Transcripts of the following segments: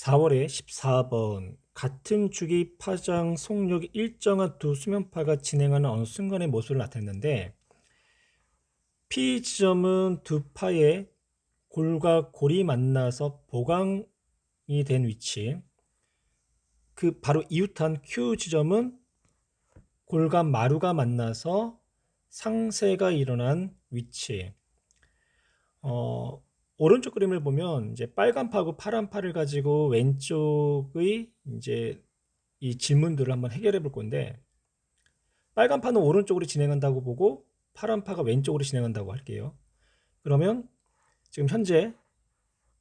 4월에 14번 같은 주기 파장 속력이 일정한 두 수면파가 진행하는 어느 순간의 모습을 나타냈는데 P 지점은 두 파의 골과 골이 만나서 보강이 된 위치. 그 바로 이웃한 Q 지점은 골과 마루가 만나서 상세가 일어난 위치. 어, 오른쪽 그림을 보면 이제 빨간 파고 파란 파를 가지고 왼쪽의 이제 이 질문들을 한번 해결해 볼 건데 빨간 파는 오른쪽으로 진행한다고 보고 파란 파가 왼쪽으로 진행한다고 할게요. 그러면 지금 현재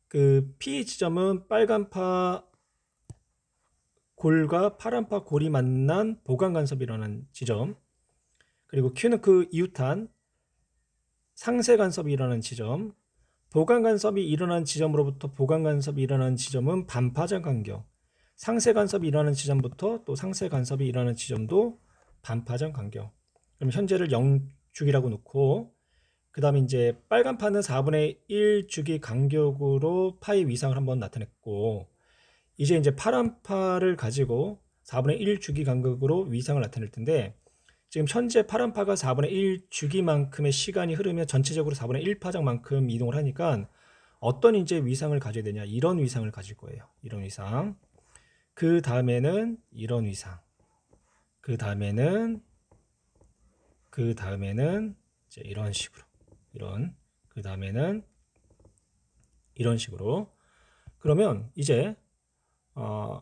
그 P 지점은 빨간 파 골과 파란 파 골이 만난 보강 간섭이 일어난 지점 그리고 Q는 그 이웃한 상세 간섭이 일어난 지점 보강 간섭이 일어난 지점으로부터 보강 간섭이 일어난 지점은 반파장 간격. 상세 간섭이 일어나는 지점부터 또 상세 간섭이 일어나는 지점도 반파장 간격. 그럼 현재를 0주기라고 놓고 그 다음에 이제 빨간 파는 4분의 1 주기 간격으로 파의 위상을 한번 나타냈고 이제 이제 파란 파를 가지고 4분의 1 주기 간격으로 위상을 나타낼 텐데 지금 현재 파란파가 4분의 1 주기만큼의 시간이 흐르면 전체적으로 4분의 1 파장만큼 이동을 하니까 어떤 이제 위상을 가져야 되냐? 이런 위상을 가질 거예요. 이런 위상. 그 다음에는 이런 위상. 그 다음에는 그 다음에는 이제 이런 식으로. 이런. 그 다음에는 이런 식으로. 그러면 이제 어,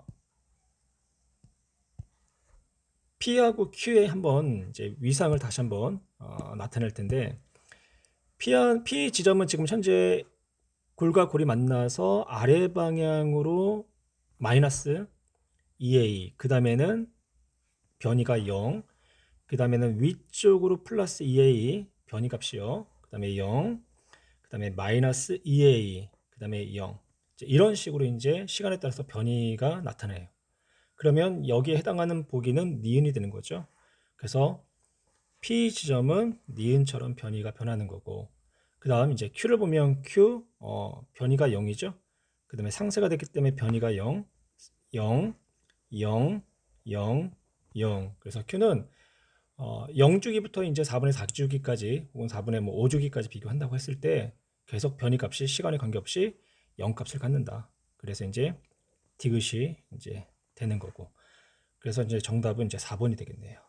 P하고 Q에 한번 이제 위상을 다시 한번 어, 나타낼 텐데 P, P 지점은 지금 현재 골과 골이 만나서 아래 방향으로 마이너스 2a 그 다음에는 변이가 0, 그 다음에는 위쪽으로 플러스 2a 변이 값이요. 그 다음에 0, 그 다음에 마이너스 2a, 그 다음에 0. 이런 식으로 이제 시간에 따라서 변이가 나타나요. 그러면 여기에 해당하는 보기는 니은이 되는 거죠. 그래서 P 지점은 니은처럼 변이가 변하는 거고 그 다음 이제 Q를 보면 Q 어, 변이가 0이죠. 그 다음에 상세가 됐기 때문에 변이가 0, 0, 0, 0, 0. 그래서 Q는 어, 0주기부터 이제 4분의 4주기까지 혹은 4분의 뭐 5주기까지 비교한다고 했을 때 계속 변이 값이 시간에 관계없이 0 값을 갖는다. 그래서 이제 디귿이 이제 되는 거고. 그래서 이제 정답은 이제 4번이 되겠네요.